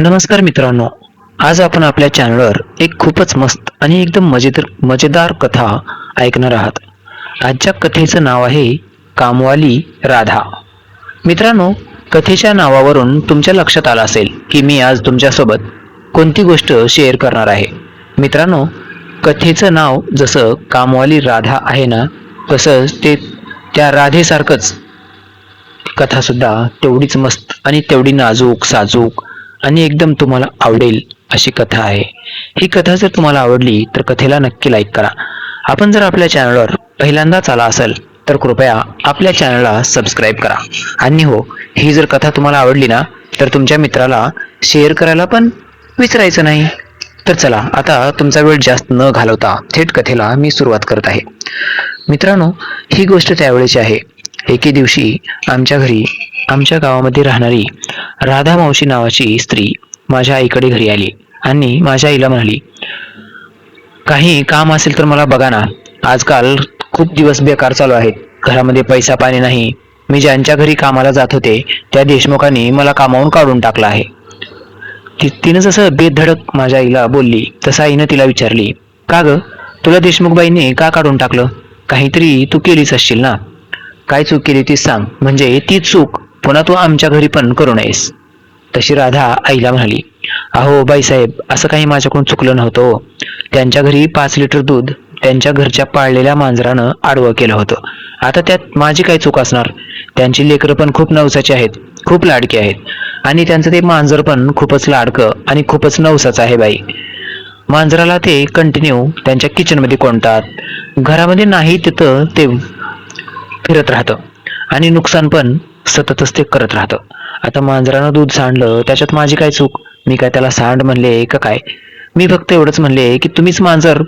नमस्कार मित्रांनो आज आपण आपल्या चॅनलवर एक खूपच मस्त आणि एकदम मजेदार मजेदार कथा ऐकणार आहात. आजच्या कथेचं नाव आहे कामवाली राधा. मित्रांनो कथेच्या नावावरून तुमच्या लक्षात आलं असेल की मी आज तुमच्यासोबत कोणती गोष्ट शेअर करणार आहे. मित्रांनो कथेचं नाव जसं कामवाली राधा आहे ना तसंच ते त्या राधेसारखंच कथासुद्धा तेवढीच मस्त आणि तेवढी नाजूक साजूक आणि एकदम तुम्हाला आवडेल अशी कथा आहे. ही कथा जर तुम्हाला आवडली तर कथेला नक्की लाईक करा. आपण जर आपल्या चॅनलवर पहिल्यांदाच आला असेल तर कृपया आपल्या चॅनलला सबस्क्राईब करा. आणि हो ही जर कथा तुम्हाला आवडली ना तर तुमच्या मित्राला शेअर करायला पण विसरायचं नाही. तर चला आता तुमचा वेळ जास्त न घालवता थेट कथेला मी सुरुवात करत आहे. मित्रांनो ही गोष्ट त्यावेळेची आहे. एके दिवशी आमच्या घरी आमच्या गावामध्ये राहणारी राधा मावशी नावाची स्त्री माझ्या आईकडे घरी आली आणि माझ्या आईला म्हणाली काही काम असेल तर मला बघा ना. आजकाल खूप दिवस बेकार चालू आहेत. घरामध्ये पैसा पाणी नाही. मी ज्यांच्या घरी कामाला जात होते त्या देशमुखांनी मला कामावून काढून टाकलं आहे. ती तिनं जसं बेधडक माझ्या आईला बोलली तसं आईनं तिला विचारली का ग? तुला देशमुखबाईंनी का काढून टाकलं? काहीतरी तू केलीच असशील ना. काय चूक केली ती सांग. म्हणजे ती चूक पुन्हा तू आमच्या घरी पण करू नयेस. तशी राधा आईला म्हणाली अहो बाईसाहेब असं काही माझ्याकडून चुकलं नव्हतं हो. त्यांच्या घरी पाच लिटर दूध त्यांच्या घरच्या पाळलेल्या मांजरानं आडवं केलं होतं. आता त्यात माझी काय चूक असणार? त्यांची लेकरं पण खूप नवसाची आहेत खूप लाडकी आहेत. आणि त्यांचं ते मांजर पण खूपच लाडकं आणि खूपच नवसाचं आहे बाई. मांजराला ते कंटिन्यू त्यांच्या किचनमध्ये कोणतात? घरामध्ये नाही तिथं ते फिरत राहतं. आणि नुकसान पण सततच ते करत राहतं. आता मांजरानं दूध सांडलं त्याच्यात माझी काय चूक? मी काय त्याला सांड म्हणले का काय? मी फक्त एवढंच म्हणले की तुम्हीच मांजर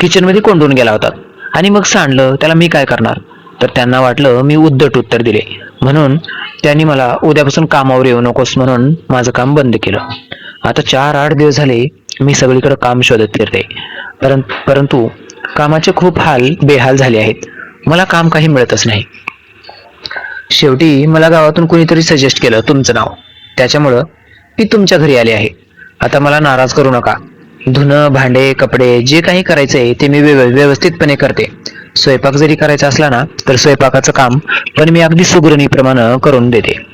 किचनमध्ये कोंडून गेला होता. आणि मग सांडलं त्याला मी काय करणार? तर त्यांना वाटलं मी उद्धट उत्तर दिले. म्हणून त्यांनी मला उद्यापासून कामावर येऊ नकोस म्हणून माझं काम बंद केलं. आता चार आठ दिवस झाले मी सगळीकडे काम शोधत फिरते. परंतु परंतु कामाचे खूप हाल बेहाल झाले आहेत. मला काम काही मिळतच नाही. शेवटी मला गावातून कुणीतरी सजेस्ट केलं तुमचं नाव. त्याच्यामुळं मी तुमच्या घरी आले आहे. आता मला नाराज करू नका. धुणं भांडे कपडे जे काही करायचंय ते मी व्यव- व्यवस्थितपणे करते. स्वयंपाक जरी करायचा असला ना तर स्वयंपाकाचं काम पण मी अगदी सुगरणीप्रमाणे करून देते.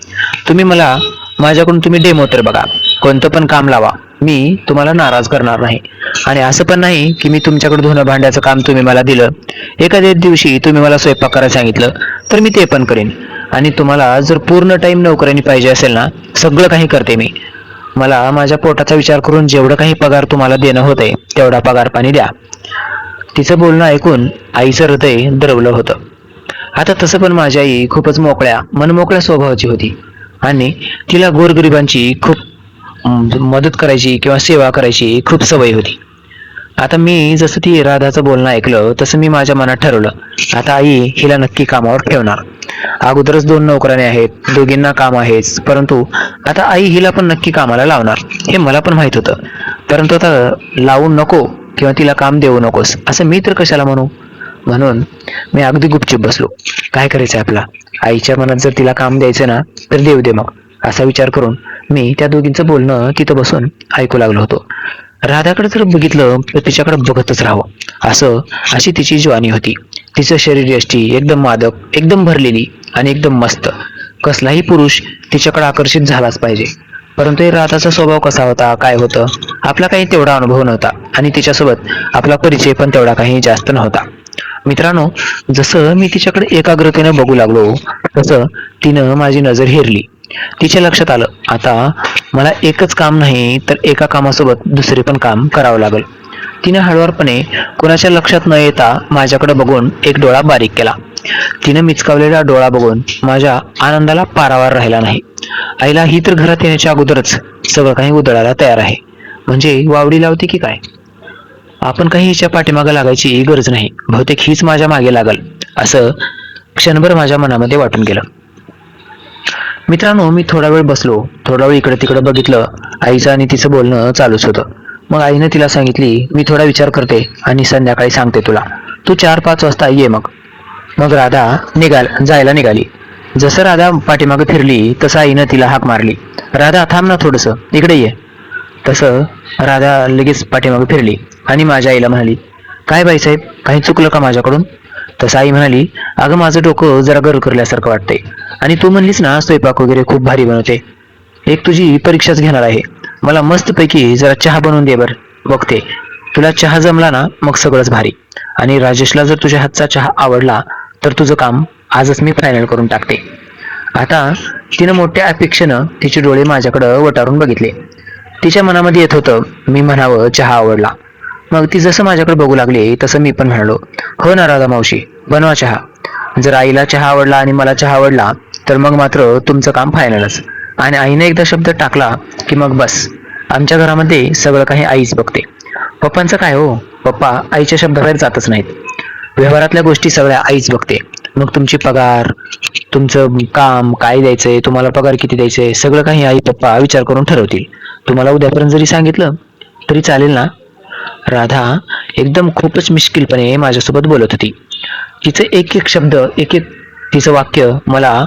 तुम्ही मला माझ्याकडून तुम्ही डेमो तर बघा. कोणतं पण काम लावा. मी तुम्हाला नाराज करणार नाही. आणि असं पण नाही की मी तुमच्याकडे धुणं भांड्याचं काम तुम्ही मला दिलं. एखाद्या दिवशी तुम्ही मला स्वयंपाक करायला सांगितलं तर मी ते पण करेन. आणि तुम्हाला जर पूर्ण टाइम नोकऱ्याने पाहिजे असेल ना सगळं काही करते मी. मला माझ्या पोटाचा विचार करून जेवढं काही पगार तुम्हाला देणं होतंय तेवढा पगार पाणी द्या. तिचं बोलणं ऐकून आईचं हृदय द्रवलं होतं. आता तसं पण माझी आई खूपच मोकळ्या मनमोकळ्या स्वभावाची होती. आणि तिला गोरगरिबांची खूप मदत करायची किंवा सेवा करायची खूप सवय होती. आता मी जसं ती राधाचं बोलणं ऐकलं तसं मी माझ्या मनात ठरवलं. आता आई हिला नक्की कामावर ठेवणार. अगोदरच दोन नोकराने आहेत दोघींना काम आहेच परंतु आता आई हिला पण नक्की कामाला लावणार हे मला पण माहीत होतं. परंतु आता लावू नको किंवा तिला काम देऊ नकोस असं मी तर कशाला म्हणू? म्हणून मी अगदी गुपचूप बसलो. काय करायचं आपला? आईच्या मनात जर तिला काम द्यायचं ना तर देऊ दे मग असा विचार करून मी त्या दोघींचं बोलणं तिथं बसून ऐकू लागलो होतो. राधाकडे जर बघितलं तर तिच्याकडे बघतच राहावं. असं अशी तिची ज्वानी होती. तिचं शरीर यष्टी एकदम मादक एकदम भरलेली आणि एकदम मस्त. कसलाही पुरुष तिच्याकडे आकर्षित झालाच पाहिजे. परंतु राधाचा स्वभाव कसा होता काय होतं आपला काही तेवढा अनुभव नव्हता आणि तिच्यासोबत आपला परिचय पण तेवढा काही जास्त नव्हता. मित्रांनो जसं मी तिच्याकडे एकाग्रतेनं बघू लागलो तसं तिनं माझी नजर हेरली. तिच्या लक्षात आलं. आता मला एकच काम नाही तर एका कामासोबत दुसरे पण काम करावं लागेल. तिने हळूवारपणे कोणाच्या लक्षात न येता माझ्याकडे बघून एक डोळा बारीक केला. तिने मिचकावलेला डोळा बघून माझ्या आनंदाला पारावार राहिला नाही. आईला ही तर घरात येण्याच्या अगोदरच सगळं काही उधळायला तयार आहे. म्हणजे वावडी लावते की काय? आपण काही हिच्या पाठीमागे लागायची गरज नाही. बहुतेक हीच माझ्या मागे लागल असं क्षणभर माझ्या मनामध्ये वाटून गेलं. मित्रांनो मी थोडा वेळ बसलो. थोडा वेळ इकडे तिकडे बघितलं. आईचं आणि तिचं बोलणं चालूच होतं. मग आईनं तिला सांगितली मी थोडा विचार करते आणि संध्याकाळी सांगते तुला. तू चार पाच वाजता ये मग. मग राधा निघाल जायला निघाली. जसं राधा पाठीमागे फिरली तसं आईनं तिला हाक मारली. राधा थांब ना थोडंसं. इकडे ये. तसं राधा लगेच पाठीमागे फिरली आणि माझ्या आईला म्हणाली काय बाईसाहेब काही चुकलं का माझ्याकडून? तसं आई म्हणाली अगं माझं डोकं जरा गरकरल्यासारखं वाटतंय. आणि तू म्हणलीस ना स्वयंपाक वगैरे खूप भारी बनवते. एक तुझी परीक्षाच घेणार आहे. मला मस्तपैकी जरा चहा बनवून दे बरं. बघते. तुला चहा जमला ना मग सगळंच भारी. आणि राजेशला जर तुझ्या हातचा चहा आवडला तर तुझं काम आजच मी फायनल करून टाकते. आता तिनं मोठ्या अपेक्षेनं तिचे डोळे माझ्याकडं वटारून बघितले. तिच्या मनामध्ये येत होतं मी म्हणावं चहा आवडला. मग ती जसं माझ्याकडे बघू लागली तसं मी पण म्हणालो हो ना राधा मावशी बनवा चहा. जर आईला चहा आवडला आणि मला चहा आवडला तर मग मात्र तुमचं काम फायनलच आणि आईने एकदा शब्द टाकला की मग बस. आमच्या घरामध्ये सगळं काही आईच बघते. पप्पांचं काय हो? पप्पा आईच्या शब्दाबाहेर जातच नाहीत. व्यवहारातल्या गोष्टी सगळ्या आईच बघते. मग तुमची पगार तुमचं काम काय द्यायचंय तुम्हाला पगार किती द्यायचंय सगळं काही आई पप्पा विचार करून ठरवतील. तुम्हाला उद्यापर्यंत जरी सांगितलं तरी चालेल ना? राधा एकदम खूपच मिश्किलपणे माझ्यासोबत बोलत होती. तिचं एक एक शब्द एक एक तिचं वाक्य मला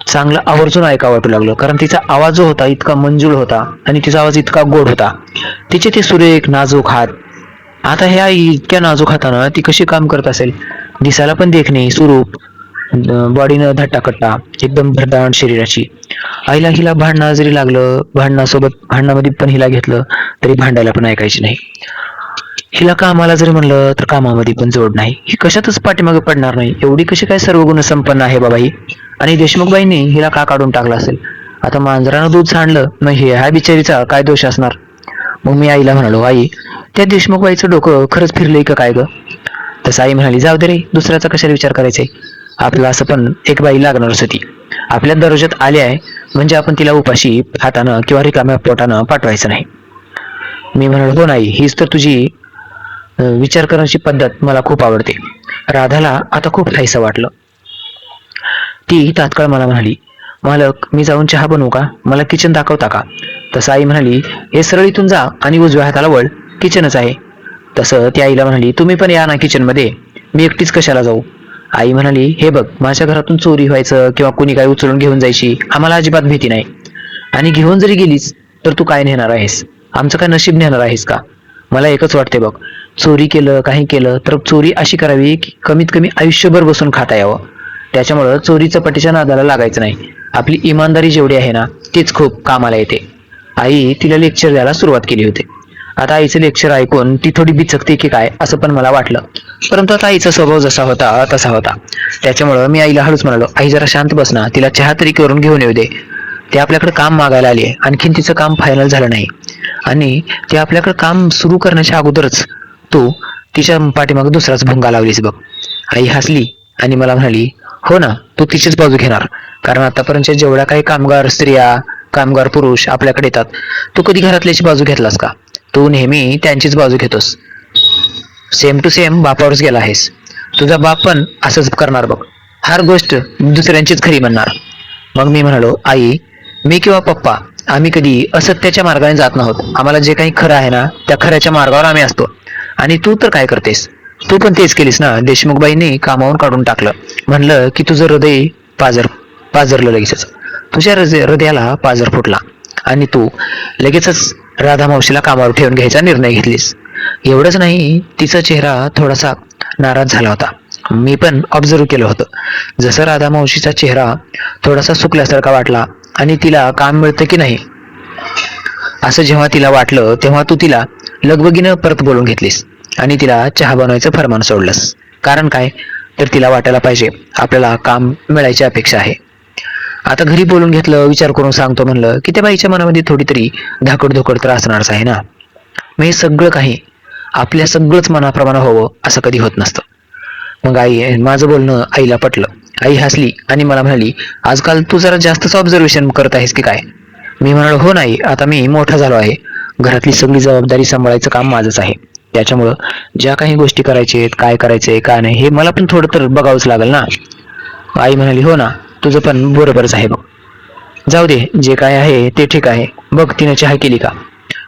चांगलं आवर्जून ऐका वाटू लागलं. कारण तिचा आवाज जो होता इतका मंजूळ होता आणि तिचा आवाज इतका गोड होता. तिचे ते सुरेख नाजूक हात. आता ह्या इतक्या नाजूक हातानं ती कशी काम करत असेल? दिसायला पण देखणे सुरूप बॉडीनं धट्टाकट्टा एकदम भरदाण शरीराची. आईला हिला भांडणं जरी लागलं भांडणासोबत भांडणामध्ये पण हिला घेतलं तरी भांडायला पण ऐकायची नाही. हिला कामाला जरी म्हणलं तर कामामध्ये पण जोड नाही. ही कशातच पाठीमागे पडणार नाही. एवढी कशी काय सर्व गुण संपन्न आहे बाबा ही? आणि देशमुखबाईंनी हिला का काढून टाकला असेल? आता मांजरानं दूध सांडलं मग हे ह्या बिचारीचा काय दोष असणार? मग मी आईला म्हणालो आई त्या देशमुखबाईचं डोकं खरंच फिरलंय का काय ग? तसं आई म्हणाली जाऊ दे रे दुसऱ्याचा कशाला विचार करायचाय? आपला असं पण एक बाई लागणारच होती आपल्या दर्जात आली आहे म्हणजे आपण तिला उपाशी हातानं किंवा रिकाम्या पोटानं पाठवायचं नाही. मी म्हणालो हो नाही हीच तर तुझी विचार करण्याची पद्धत मला खूप आवडते. राधाला आता खूप खायचं वाटलं. ती तात्काळ मला म्हणाली मालक मी जाऊन चहा बनवू का? मला किचन दाखवता का? तसं आई म्हणाली हे सरळ इथून जा आणि उजव्या हाताला वळ किचनच आहे. तसं ती आईला म्हणाली तुम्ही पण या ना किचनमध्ये मी एकटीच कशाला जाऊ? आई म्हणाली हे बघ माझ्या घरातून चोरी व्हायचं किंवा कुणी काय उचलून घेऊन जायची आम्हाला अजिबात भीती नाही. आणि घेऊन जरी गेलीस तर तू काय नेणार आहेस? आमचं काय नशीब नेणार आहेस का? मला एकच वाटते बघ. चोरी केलं काही केलं तर चोरी अशी करावी की कमीत कमी आयुष्यभर बसून खाता यावं. त्याच्यामुळं चोरी पटीच्या नादाला लागायचं नाही. आपली इमानदारी जेवढी आहे ना तीच खूप कामाला येते. आई तिला लेक्चर द्यायला सुरुवात केली होती. आता आईचं लेक्चर ऐकून ती थोडी बिचकते की काय असं पण मला वाटलं. परंतु आता आईचा स्वभाव जसा होता तसा होता. त्याच्यामुळं मी आईला हळूच म्हणालो आई जरा शांत बस ना तिला चहा तरी करून घेऊन येऊ दे. ते आपल्याकडे काम मागायला आली आणखीन तिचं काम फायनल झालं नाही. आणि ते आपल्याकडे काम सुरू करण्याच्या अगोदरच तू तिच्या पाठीमागे दुसराच भुंगा लावलीस बघ. आई हसली आणि मला म्हणाली हो ना तू तिचीच बाजू घेणार. कारण आतापर्यंत जेवढ्या काही कामगार स्त्रिया कामगार पुरुष आपल्याकडे येतात तू कधी घरातल्याची बाजू घेतलास का? तू नेहमी त्यांचीच बाजू घेतोस. सेम टू सेम बापावरच गेला आहेस. तुझा बाप पण असंच करणार बघ. हर गोष्ट दुसऱ्यांचीच खरी म्हणणार. मग मी म्हणालो आई मी किंवा पप्पा आम्ही कधी असत्याच्या मार्गाने जात नाहोत. आम्हाला जे काही खरं आहे ना त्या खऱ्याच्या मार्गावर आम्ही असतो. आणि तू तर काय करतेस? तू पण तेच केलीस ना देशमुखबाईंनी कामावून काढून टाकलं. म्हणलं की तुझं हृदय पाजर पाजरलं लगेचच. तुझ्या हृदय हृदयाला पाजर फुटला. आणि तू लगेचच राधा मावशीला कामावर ठेवून घ्यायचा निर्णय घेतलीस. एवढंच नाही तिचा चेहरा थोडासा नाराज झाला होता. मी पण ऑब्झर्व केलं होतं. जसं राधा मावशीचा चेहरा थोडासा सुकल्यासारखा वाटला आणि तिला काम मिळतं की नाही? असं जेव्हा तिला वाटलं तेव्हा तू तिला लगबगीनं परत बोलून घेतलीस आणि तिला चहा बनवायचं फरमान सोडलंस. कारण काय? तर तिला वाटायला पाहिजे आपल्याला काम मिळायची अपेक्षा आहे. आता घरी बोलून घेतलं विचार करून सांगतो म्हणलं की त्या बाईच्या मनामध्ये थोडी तरी धाकड तर असणारच आहे ना? मग हे सगळं काही आपल्या सगळंच मनाप्रमाणे हवं असं कधी होत नसतं. मग आई माझं बोलणं आईला पटलं. आई हसली आणि मला म्हणाली आजकाल तू जरा जास्तच ऑब्झर्वेशन करत आहेस की काय? मी म्हणालो हो नाही आता मी मोठा झालो आहे. घरातली सगळी जबाबदारी सांभाळायचं काम माझंच आहे. त्याच्यामुळं ज्या काही गोष्टी करायचे आहेत काय करायचंय काय नाही हे मला पण थोडं तर बघावंच लागेल ना. आई म्हणाली हो ना तुझं पण बरोबरच आहे बघ. जाऊ दे जे काय आहे ते ठीक आहे. बघ तिने चहा केली का?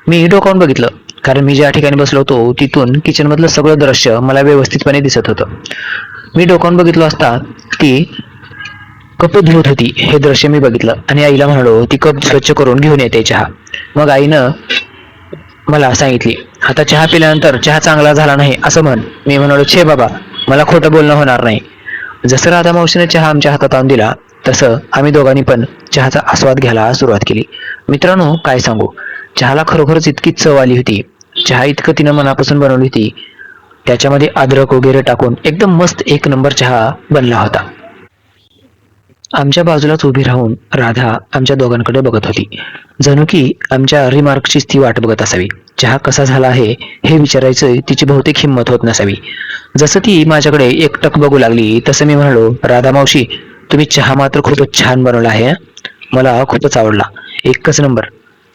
मी डोकावून बघितलं कारण मी ज्या ठिकाणी बसलो होतो तिथून किचन मधलं सगळं दृश्य मला व्यवस्थितपणे दिसत होतं. मी डोकावून बघितलो असता ती कप धुवत होती. हे दृश्य मी बघितलं. आणि आईला म्हणालो ती कप स्वच्छ करून घेऊन येते चहा. मग आईनं मला सांगितली आता चहा पिल्यानंतर चहा चांगला झाला नाही असं म्हण. मी म्हणालो छे बाबा मला खोटं बोलणं होणार नाही. जसं राधा मावशीने चहा आमच्या हातात आणून दिला तसं आम्ही दोघांनी पण चहाचा आस्वाद घ्यायला सुरुवात केली. मित्रांनो काय सांगू? चहाला खरोखरच इतकी चव आली होती. चहा इतकं तिनं मनापासून बनवली होती त्याच्यामध्ये अद्रक वगैरे टाकून एकदम मस्त एक नंबर चहा बनला होता. आमच्या बाजूलाच उभी राहून राधा आमच्या दोघांकडे बघत होती. जणू की आमच्या रिमार्कचीच ती वाट बघत असावी. चहा कसा झाला आहे हे विचारायचं तिची बहुतेक हिंमत होत नसावी. जसं ती माझ्याकडे एकटक बघू लागली तसं मी म्हणालो राधा मावशी तुम्ही चहा मात्र खूपच छान बनवला आहे मला खूपच आवडला. एकच नंबर.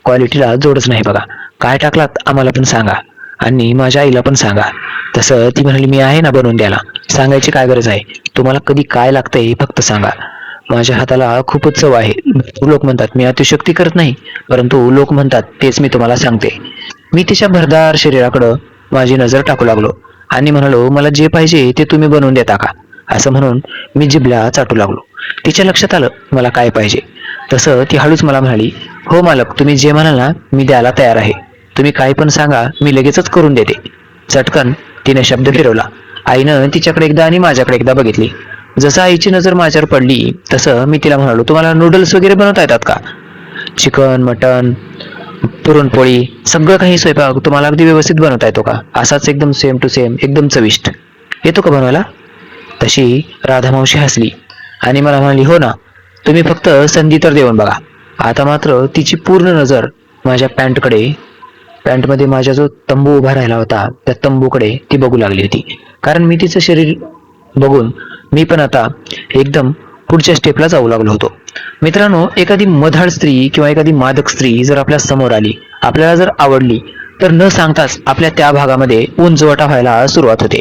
क्वालिटीला जोडच नाही बघा. काय टाकलात आम्हाला पण सांगा. आणि माझ्या आईला पण सांगा. तसं ती म्हणाली मी आहे ना बनवून द्यायला. सांगायची काय गरज आहे? तुम्हाला कधी काय लागतंय हे फक्त सांगा. माझ्या हाताला खूपच चव आहे. लोक म्हणतात मी अतिशक्ती करत नाही. परंतु लोक म्हणतात तेच मी तुम्हाला सांगते. मी तिच्या भरदार शरीराकडं माझी नजर टाकू लागलो आणि म्हणालो मला जे पाहिजे ते तुम्ही बनवून देता का? असं म्हणून मी जिबला चाटू लागलो. तिच्या लक्षात आलं मला काय पाहिजे? तसं ती हळूच मला म्हणाली हो मालक तुम्ही जे म्हणाल ना मी द्यायला तयार आहे. तुम्ही काही पण सांगा मी लगेचच करून देते. चटकन तिने शब्द फिरवला. आईनं तिच्याकडे एकदा आणि माझ्याकडे एकदा बघितली. जसं आईची नजर माझ्यावर पडली तसं मी तिला म्हणालो तुम्हाला नूडल्स वगैरे बनवता येतात का? चिकन मटन पुरणपोळी सगळं काही स्वयंपाक तुम्हाला अगदी व्यवस्थित बनवता येतो का? असाच एकदम सेम टू सेम एकदम चविष्ट. येतो का बनवायला? तशी राधा मावशी हसली आणि मला म्हणाली हो ना तुम्ही फक्त संधी तर देऊन बघा. आता मात्र तिची पूर्ण नजर माझ्या पॅन्टकडे पॅन्टमध्ये माझा जो तंबू उभा राहिला होता त्या तंबूकडे ती बघू लागली होती. कारण मी तिचं शरीर बघून मी पण आता एकदम पुढच्या स्टेपला जाऊ लागलो होतो. मित्रांनो एखादी मधाळ स्त्री किंवा एखादी मादक स्त्री जर आपल्यासमोर आली आपल्याला जर आवडली तर न सांगताच आपल्या त्या भागामध्ये उंचवटा व्हायला सुरुवात होते.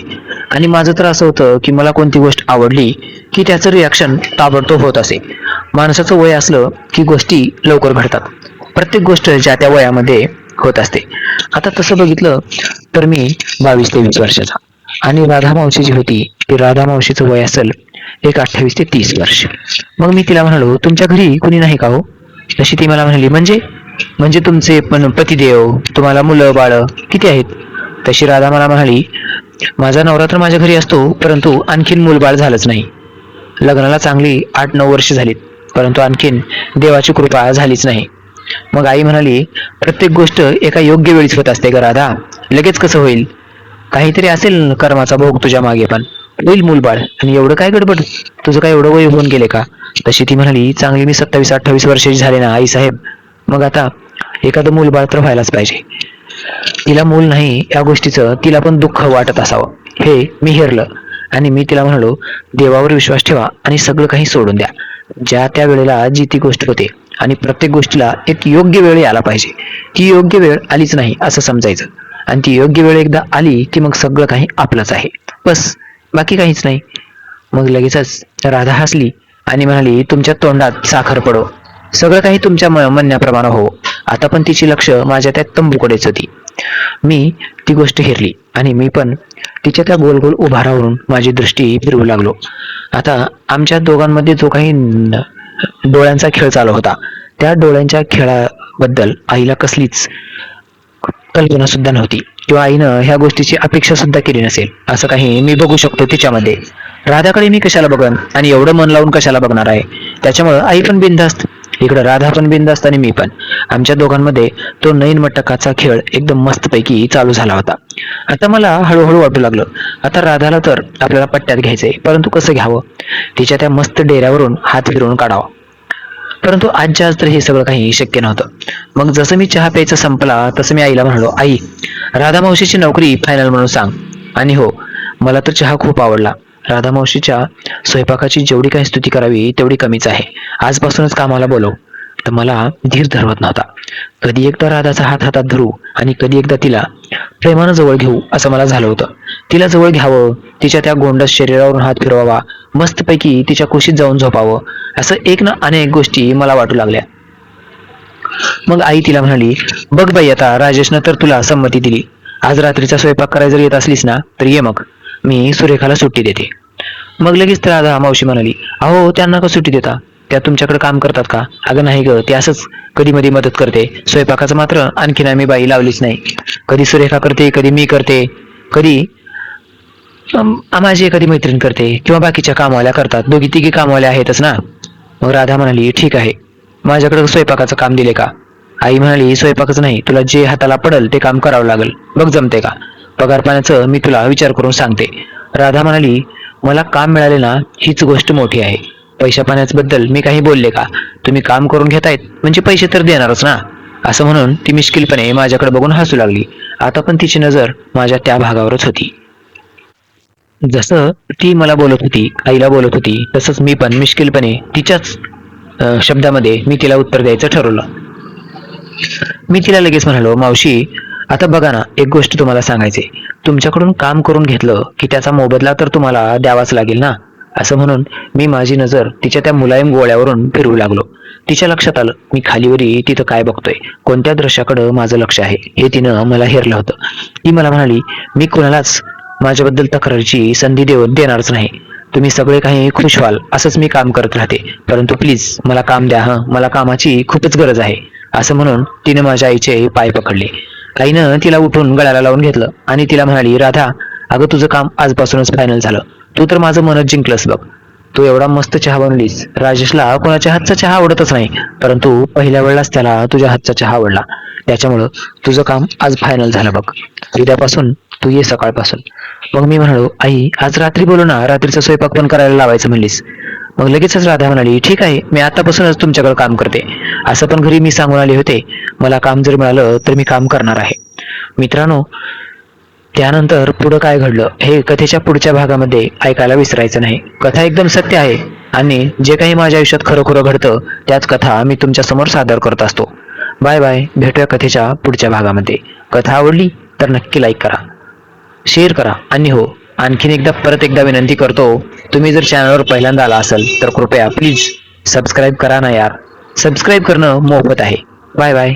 आणि माझं तर असं होतं की मला कोणती गोष्ट आवडली की त्याचं रिॲक्शन ताबडतोब होत असे. माणसाचं वय असलं की गोष्टी लवकर घडतात. प्रत्येक गोष्ट ज्या त्या वयामध्ये होत असते. आता तसं बघितलं तर मी बावीस ते वीस वर्षाचा आणि राधा मावशी जी होती ती राधा मावशीचं वय असेल एक अठ्ठावीस ते तीस वर्ष. मग मी तिला म्हणालो तुमच्या घरी कुणी नाही का हो? तशी ती मला म्हणाली म्हणजे? म्हणजे तुमचे पण पतिदेव तुम्हाला मुलं बाळ किती आहेत? तशी राधा मला म्हणाली माझा नवरा तर माझ्या घरी असतो परंतु आणखीन मूलबाळ झालंच नाही. लग्नाला चांगली आठ नऊ वर्ष झालीत परंतु आणखीन देवाची कृपा झालीच नाही. मग आई म्हणाली प्रत्येक गोष्ट एका योग्य वेळीच होत असते ग राधा. लगेच कसं होईल? काहीतरी असेल कर्माचा भोग तुझ्या मागे पण. होईल मूलबाळ. आणि एवढं काय गडबड? तुझं काय एवढं वय होऊन गेले का? तशी ती म्हणाली चांगली मी सत्तावीस अठ्ठावीस वर्षाची झाले ना आई साहेब. मग आता एखादं मूलबाळ तर व्हायलाच पाहिजे. तिला मूल नाही या गोष्टीचं तिला पण दुःख वाटत असावं. हे मी हेरलं. आणि मी तिला म्हणालो देवावर विश्वास ठेवा आणि सगळं काही सोडून द्या. ज्या त्या वेळेला जी ती गोष्ट होते आणि प्रत्येक गोष्टीला एक योग्य वेळ यायला पाहिजे. ती योग्य वेळ आलीच नाही असं समजायचं. आणि ती योग्य वेळ एकदा आली की मग सगळं काही आपलंच आहे. बस बाकी काहीच नाही. मग लगेचच राधा हसली आणि म्हणाली तुमच्या तोंडात साखर पडो. सगळं काही तुमच्या म्हणण्याप्रमाणे हो. आता पण तिची लक्ष माझ्या त्या तंबूकडेच होती. मी ती गोष्ट हिरली आणि मी पण तिच्या त्या गोल गोल उभा राहून माझी दृष्टी फिरवू लागलो. आता आमच्या दोघांमध्ये जो काही डोळ्यांचा खेळ चालू होता. त्या डोळ्यांच्या खेळाबद्दल आईला कसलीच कल्पना सुद्धा नव्हती. किंवा आईनं ह्या गोष्टीची अपेक्षा सुद्धा केली नसेल. असं काही मी बघू शकतो तिच्यामध्ये. राधाकडे मी कशाला बघन? आणि एवढं मन लावून कशाला बघणार आहे? त्याच्यामुळं आई पण बिनधास्त. इकडं राधा पण बिनधास्त आणि मी पण. आमच्या दोघांमध्ये तो नैन मटकाचा खेळ एकदम मस्तपैकी चालू झाला होता. आता मला हळूहळू वाटू लागलं. आता राधाला तर आपल्याला पट्ट्यात घ्यायचंय. परंतु कसं घ्यावं? तिच्या त्या मस्त डेऱ्यावरून हात फिरवून काढावा. परंतु आजच्या आज तर हे सगळं काही शक्य नव्हतं. मग जसं मी चहा प्यायचा संपला तसं मी आईला म्हणालो आई राधा मावशीची नोकरी फायनल म्हणून सांग. आणि हो मला तर चहा खूप आवडला. राधा मावशीच्या स्वयंपाकाची जेवढी काही स्तुती करावी तेवढी कमीच आहे. आजपासूनच कामाला बोलव. तर मला धीर धरवत नव्हता. कधी एकदा राधाचा हात हातात धरू आणि कधी एकदा तिला प्रेमानं जवळ घेऊ असं मला झालं होतं. तिला जवळ घ्यावं तिच्या त्या गोंडस शरीरावरून हात फिरवावा मस्तपैकी तिच्या कुशीत जाऊन झोपावं असं एक ना अनेक गोष्टी मला वाटू लागल्या. मग आई तिला म्हणाली बघ बाई आता राजेशनं तर तुला संमती दिली. आज रात्रीचा स्वयंपाक करायला जर येत असलीस ना तर ये मग. मी सुरेखाला सुट्टी देते. मग लगेच तर राधा मावशी म्हणाली अहो त्यांना का सुट्टी देता? त्या तुमच्याकडे काम करतात का? अगं नाही ग ते असंच कधी मधी मदत करते. स्वयंपाकाचं मात्र आणखीन आम्ही बाई लावलीच नाही. कधी सुरेखा करते कधी मी करते. कधी माझी एखादी मैत्रीण करते किंवा बाकीच्या कामवाल्या करतात. दोघी तिघी कामवाल्या आहेतच ना? मग राधा म्हणाली ठीक आहे. माझ्याकडे स्वयंपाकाचं काम दिले का? आई म्हणाली स्वयंपाकच नाही. तुला जे हाताला पडल ते काम करावं लागेल. बघ जमते का? पगार पाण्याचं मी तुला विचार करून सांगते. राधा म्हणाली मला काम मिळाले ना हीच गोष्ट मोठी आहे. पैशा पाण्याबद्दल मी काही बोलले का? तुम्ही काम करून घेतायत म्हणजे पैसे तर देणारच ना? असं म्हणून ती मिश्किलपणे माझ्याकडे बघून हसू लागली. आता पण तिची नजर माझ्या त्या भागावरच होती. जसं ती मला बोलत होती आईला बोलत होती तसंच मी पण मिश्किलपणे तिच्याच शब्दामध्ये मी तिला उत्तर द्यायचं ठरवलं. मी तिला लगेच म्हणालो मावशी आता बघा ना एक गोष्ट तुम्हाला सांगायचे तुमच्याकडून काम करून घेतलं की त्याचा मोबदला तर तुम्हाला द्यावाच लागेल ना? असं म्हणून मी माझी नजर तिच्या त्या मुलायम गोळ्यावरून फिरवू लागलो. तिच्या लक्षात आलं मी खालीवरी तिथं काय बघतोय? कोणत्या दृश्याकडं माझं लक्ष आहे? हे तिनं मला हेरलं होतं. ती मला म्हणाली मी कोणालाच माझ्याबद्दल तक्रारीची संधी देऊन देणारच नाही. तुम्ही सगळे काही खुश व्हाल असंच मी काम करत राहते. परंतु प्लीज मला काम द्या हं. मला कामाची खूपच गरज आहे. असं म्हणून तिने माझ्या आईचे पाय पकडले. आईनं तिला उठून गळ्याला लावून घेतलं आणि तिला म्हणाली राधा अगं तुझं काम आजपासूनच फायनल झालं. तू तर माझं मनच जिंकलंस बघ. तू एवढा मस्त चहा बनवलीस. राजेशला कोणाच्या हातचा चहा आवडतच नाही. परंतु पहिल्या वेळेलाच त्याला तुझ्या हातचा चहा आवडला. त्याच्यामुळं तुझं काम आज फायनल झालं बघ. उद्यापासून तू ये सकाळपासून. मग मी म्हणालो आई आज रात्री बोलू ना. रात्रीचा स्वयंपाक पण करायला लावायचं म्हणलीस. मग लगेचच राधा म्हणाली ठीक आहे मी आतापासूनच तुमच्याकडे काम करते. असं पण घरी मी सांगून आले होते. मला काम जर मिळालं तर मी काम करणार आहे. मित्रांनो त्यानंतर पुढं काय घडलं हे कथेच्या पुढच्या भागामध्ये ऐकायला विसरायचं नाही. कथा एकदम सत्य आहे आणि जे काही माझ्या आयुष्यात खरोखर घडतं त्याच कथा मी तुमच्यासमोर सादर करत असतो. बाय बाय भेटूया कथेच्या पुढच्या भागामध्ये. कथा आवडली तर नक्की लाईक करा. शेअर करा आणि हो आणखीन एकदा परत एकदा विनंती करतो तुम्ही जर चॅनलवर पहिल्यांदा आला असाल तर कृपया प्लीज सबस्क्राईब करा ना यार. सबस्क्राईब करणं मोफत आहे. Bye bye